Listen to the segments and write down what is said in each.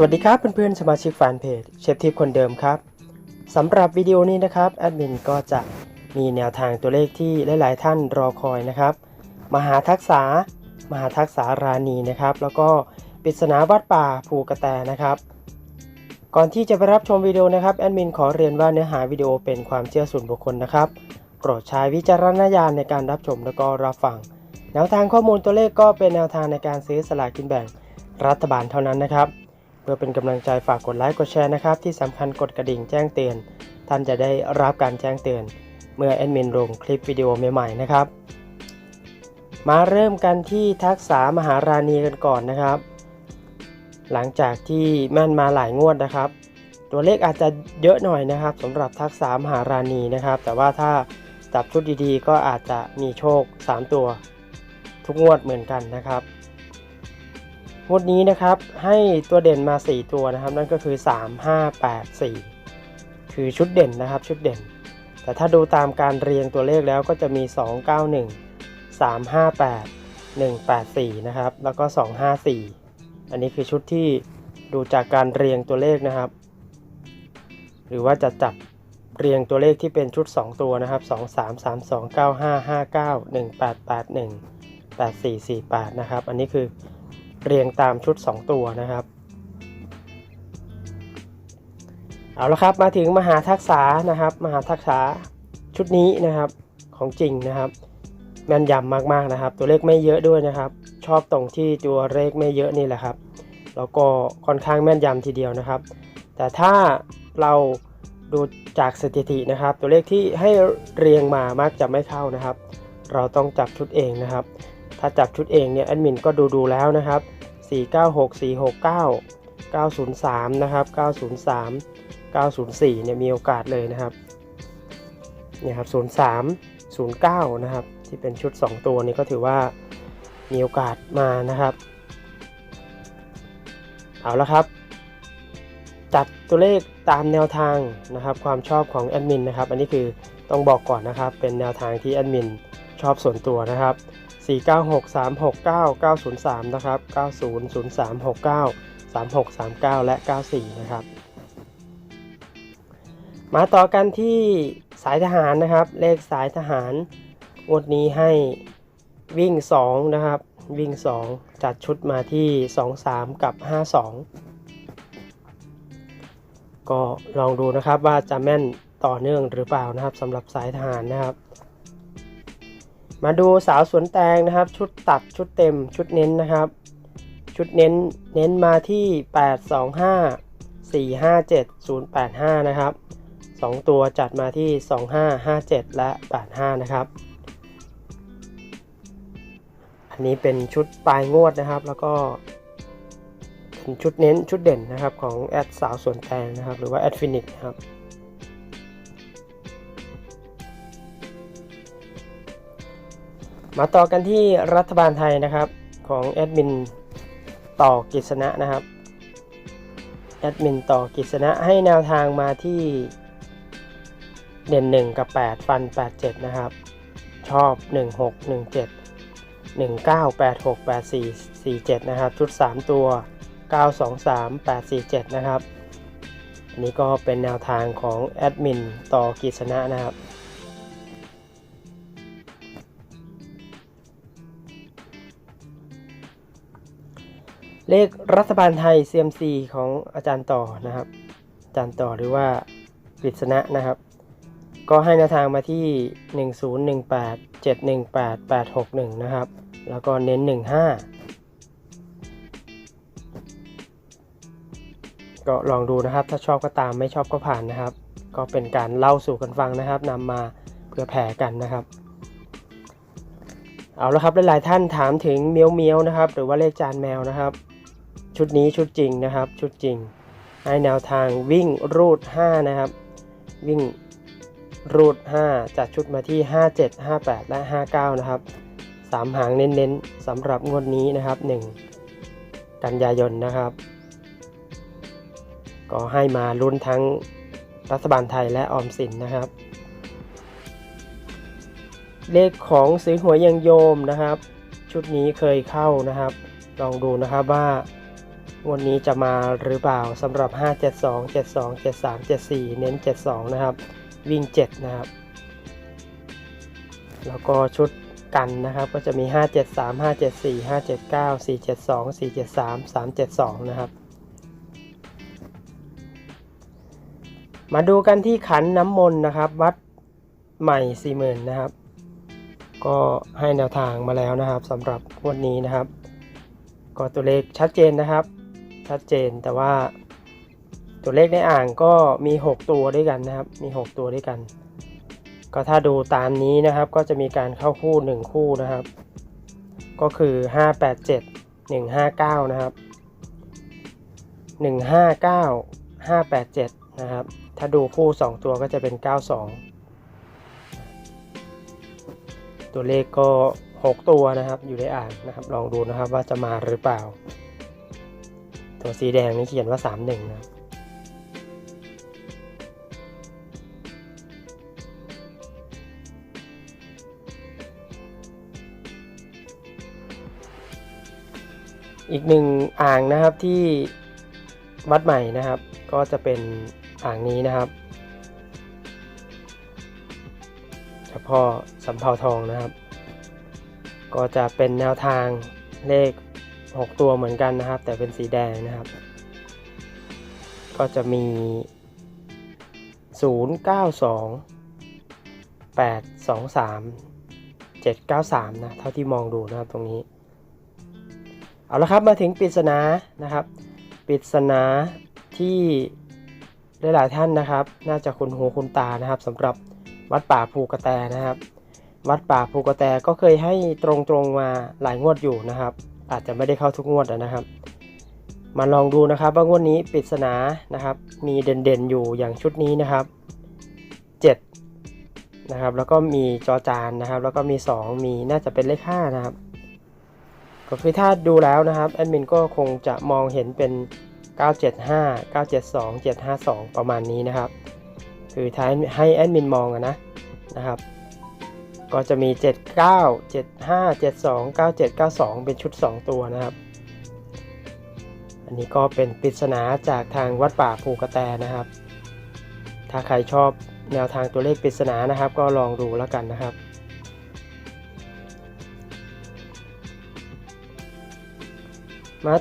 สวัสดีครับเพื่อนๆสมาชิกแฟนเพจเชฟทิปคนเดิมครับสำหรับวิดีโอนี้นะครับแอดมินก็จะมีแนวทางตัวเลขที่หลายๆท่านรอคอยนะครับ มหาทักษะมหาทักษาราณีนะครับ แล้วก็ปริศนาวัดป่าภูกระแตนะครับ ก่อนที่จะไปรับชมวิดีโอนะครับแอดมินขอเรียนว่าเนื้อหาวิดีโอเป็นความเชื่อส่วนบุคคลนะครับโปรดใช้วิจารณญาณในการรับชมแล้วก็รับฟังแนวทางข้อมูลตัวเลขก็เป็นแนวทางในการซื้อสลากกินแบ่งรัฐบาลเท่านั้นนะครับ พื่อเป็นกำลังใจฝากกดไลค์กดแชร์นะครับ ที่สำคัญกดกระดิ่งแจ้งเตือน ท่านจะได้รับการแจ้งเตือน เมื่อแอดมินลงคลิปวิดีโอใหม่ๆนะครับ มาเริ่มกันที่ทักษะมหาราณีกันก่อนนะครับ หลังจากที่แม่นมาหลายงวดนะครับ ตัวเลขอาจจะเยอะหน่อยนะครับสำหรับทักษะมหาราณีนะครับ แต่ว่าถ้าจับชุดดีๆ ก็อาจจะมีโชค 3 ตัว ทุกงวดเหมือนกันนะครับ งวดนี้นะครับให้ตัวเด่นมา 4 ตัวนะครับ นั่นก็คือ 3 5 8 4 คือชุดเด่นนะครับชุดเด่น แต่ถ้าดูตามการเรียงตัวเลขแล้วก็จะมี 2 9 1 3 5 8 1 8 4 นะครับ แล้วก็ 2 5 4 อันนี้คือชุดที่ดูจากการเรียงตัวเลขนะครับ หรือว่าจะจับเรียงตัวเลขที่เป็นชุด 2 ตัวนะครับ 2 3 3 2 9 5 5 9 1 8 8 1 8 4 4 8 นะครับ อันนี้คือ เรียงตามชุด 2 ตัวนะครับ เอาละครับมาถึงมหาทักษะนะครับ มหาทักษะชุดนี้นะครับของจริงนะครับแม่นยำมากๆนะครับ ตัวเลขไม่เยอะด้วยนะครับ ชอบตรงที่ตัวเลขไม่เยอะนี่แหละครับ แล้วก็ค่อนข้างแม่นยำทีเดียวนะครับ แต่ถ้าเราดูจากสถิตินะครับ ตัวเลขที่ให้เรียงมามักจะไม่เข้านะครับ เราต้องจับชุดเองนะครับ ถ้าจับชุดเองเนี่ยแอดมินก็ดูดูแล้วนะครับ 496 469 903 นะครับ 903 904 เนี่ยมีโอกาสเลยนะครับเนี่ยครับ 03 09 นะครับ ที่เป็นชุด 2 ตัวนี้ก็ถือว่ามีโอกาสมานะครับ เอาละครับ จัดตัวเลขตามแนวทางนะครับ ความชอบของแอดมินนะครับ อันนี้คือต้องบอกก่อนนะครับ เป็นแนวทางที่แอดมินชอบส่วนตัวนะครับ 496369903 นะครับ 900369 3639 และ 94 นะครับ มาต่อกันที่สายทหารนะครับ เลขสายทหารงวดนี้ให้วิ่ง 2 นะครับ วิ่ง 2 จัดชุดมาที่ 23 กับ 52 ก็ลองดูนะครับว่าจะแม่นต่อเนื่องหรือเปล่านะครับสำหรับสายทหารนะครับ มาดูสาวสวนแตงนะครับ ชุดตัดชุดเต็มชุดเน้นนะครับ ชุดเน้นเน้นมาที่ 825 457 085 นะครับ 2 ตัวจัดมาที่ 2557 และ 85 นะครับ อันนี้เป็นชุดปลายงวดนะครับ แล้วก็เป็นชุดเน้นชุดเด่นนะครับของแอดสาวสวนแตงนะครับ หรือว่าแอดฟินิกนะครับ มาต่อกันที่รัฐบาลไทยนะครับของแอดมินต่อกิษณะนะครับแอดมินต่อกิษณะให้แนวทางมาที่เด่น 1 กับ 8 ฟัน 87 นะครับ ชอบ 16 17 19 86 84 47 นะครับ ชุด 3 ตัว 923 847 นะครับ อันนี้ก็เป็นแนวทางของแอดมินต่อกิษณะนะครับ เลขรัฐบาลไทย CMC ของอาจารย์ต่อนะครับ อาจารย์ต่อหรือว่ากฤษณะนะครับ ก็ให้แนวทางมาที่ 1018 718 861 นะครับ แล้วก็เน้น 15 ก็ลองดูนะครับ ถ้าชอบก็ตามไม่ชอบก็ผ่านนะครับ ก็เป็นการเล่าสู่กันฟังนะครับนำมาเพื่อแผ่กันนะครับเอาละครับหลายๆท่านถามถึงเมียวเมียวนะครับ หรือว่าเลขจานแมวนะครับ ชุดนี้ชุดจริงนะครับ ชุดจริง ให้แนวทางวิ่งรูด 5 นะครับ วิ่งรูด 5จัดชุดมาที่ 57 58 และ 59 นะครับ 3 หางเน้นๆสำหรับงวดนี้นะครับ 1 กันยายนนะครับ ก็ให้มาลุ้นทั้งรัฐบาลไทยและออมสินนะครับ เลขของซื้อหวยยังโยมนะครับ ชุดนี้เคยเข้านะครับ ลองดูนะครับว่า วันนี้จะมาหรือเปล่าสำหรับ 572 72 73 74 เน้น 72 นะครับ วิ่ง 7 นะครับ แล้วก็ชุดกันนะครับ ก็จะมี 573 574 579 472 473 372 นะครับ มาดูกันที่ขันน้ำมนต์นะครับ วัดใหม่ 40,000 นะครับ ก็ให้แนวทางมาแล้วนะครับสำหรับวันนี้นะครับ ก็ตัวเลขชัดเจนนะครับ ชัดเจนแต่ว่า ตัวเลขในอ่างก็มี 6 ตัวด้วยกันนะครับ มี 6 ตัวด้วยกัน ก็ถ้าดูตามนี้นะครับ ก็จะมีการเข้าคู่ 1 คู่นะครับ ก็คือ 587 159 นะครับ 159 587 นะครับ ถ้าดูคู่ 2 ตัวก็จะเป็น 92 ตัวเลขก็ 6 ตัวนะครับ อยู่ในอ่างนะครับ ลองดูนะครับว่าจะมาหรือเปล่า ตัวสีแดงนี่เขียนว่า 31 นะอีกหนึ่งอ่างนะครับที่วัดใหม่นะครับ ก็จะเป็นอ่างนี้นะครับเฉพาะสำเภาทองนะครับ ก็จะเป็นแนวทางเลข 6 ตัวเหมือนกันนะครับ แต่เป็นสีแดงนะครับ ก็จะมี 092 823 793 นะ เท่าที่มองดูนะครับตรงนี้ เอาละครับมาถึงปริศนานะครับปริศนาที่หลายๆท่านนะครับ น่าจะคุ้นหูคุ้นตานะครับสำหรับวัดป่าภูกระแตนะครับ วัดป่าภูกระแตก็เคยให้ตรงๆมาหลายงวดอยู่นะครับ อาจจะไม่ได้เข้าทุกงวดนะครับ มาลองดูนะครับว่างวดนี้ปริศนานะครับ มีเด่นๆอยู่อย่างชุดนี้นะครับ 7 นะครับ แล้วก็มีจอจานนะครับ แล้วก็มี 2 มีน่าจะเป็นเลข5นะครับ ก็คือถ้าดูแล้วนะครับแอดมินก็คงจะมองเห็นเป็น 975 972 752 ประมาณนี้นะครับ คือถ้ายให้แอดมินมองนะนะครับ ก็จะมี 79 75 72 97 92 เป็นชุด 2 ตัวนะครับ อันนี้ก็เป็นปริศนาจากทางวัดป่าภูกระแตนะครับ ถ้าใครชอบแนวทางตัวเลขปริศนานะครับ ก็ลองดูแล้วกันนะครับมา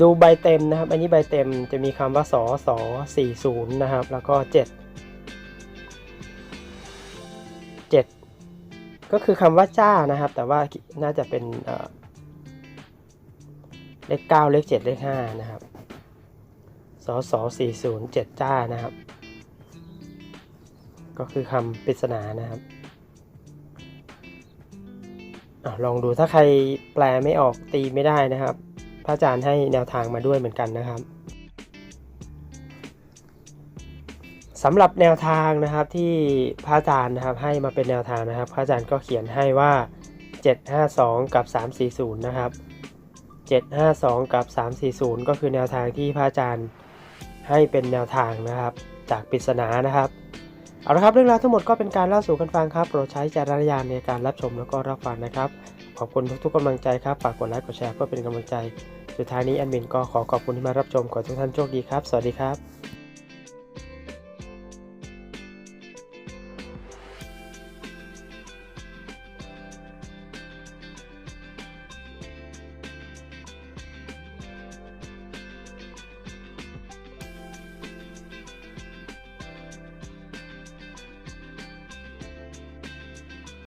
ดูใบเต็มนะครับ อันนี้ใบเต็มจะมีคำว่าสอสอ40 นะครับ แล้วก็ 7 ก็คือคำว่าจ้านะครับ แต่ว่าน่าจะเป็นเอ่อเลขเลข7เลข5นะครับสอสอ40 7จ้านะครับ ก็คือคำปริศนานะครับอลองดูถ้าใครแปลไม่ออกตีไม่ได้นะครับ พระอาจารย์ให้แนวทางมาด้วยเหมือนกันนะครับ สำหรับแนวทางนะครับที่พระอาจารย์นะครับให้มาเป็นแนวทางนะครับ พระอาจารย์ก็เขียนให้ว่า 752 กับ 340 นะครับ 752 กับ 340 ก็คือแนวทางที่พระอาจารย์ให้เป็นแนวทางนะครับ จากปริศนานะครับเอาละครับเรื่องราวทั้งหมดก็เป็นการเล่าสู่กันฟังครับโปรดใช้จารณญาณในการรับชมแล้วก็รับฟังนะครับ ขอบคุณทุกๆกำลังใจครับฝากกดไลค์กดแชร์เพื่อเป็นกำลังใจ สุดท้ายนี้แอดมินก็ขอขอบคุณที่มารับชมขอทุกท่านโชคดีครับ สวัสดีครับ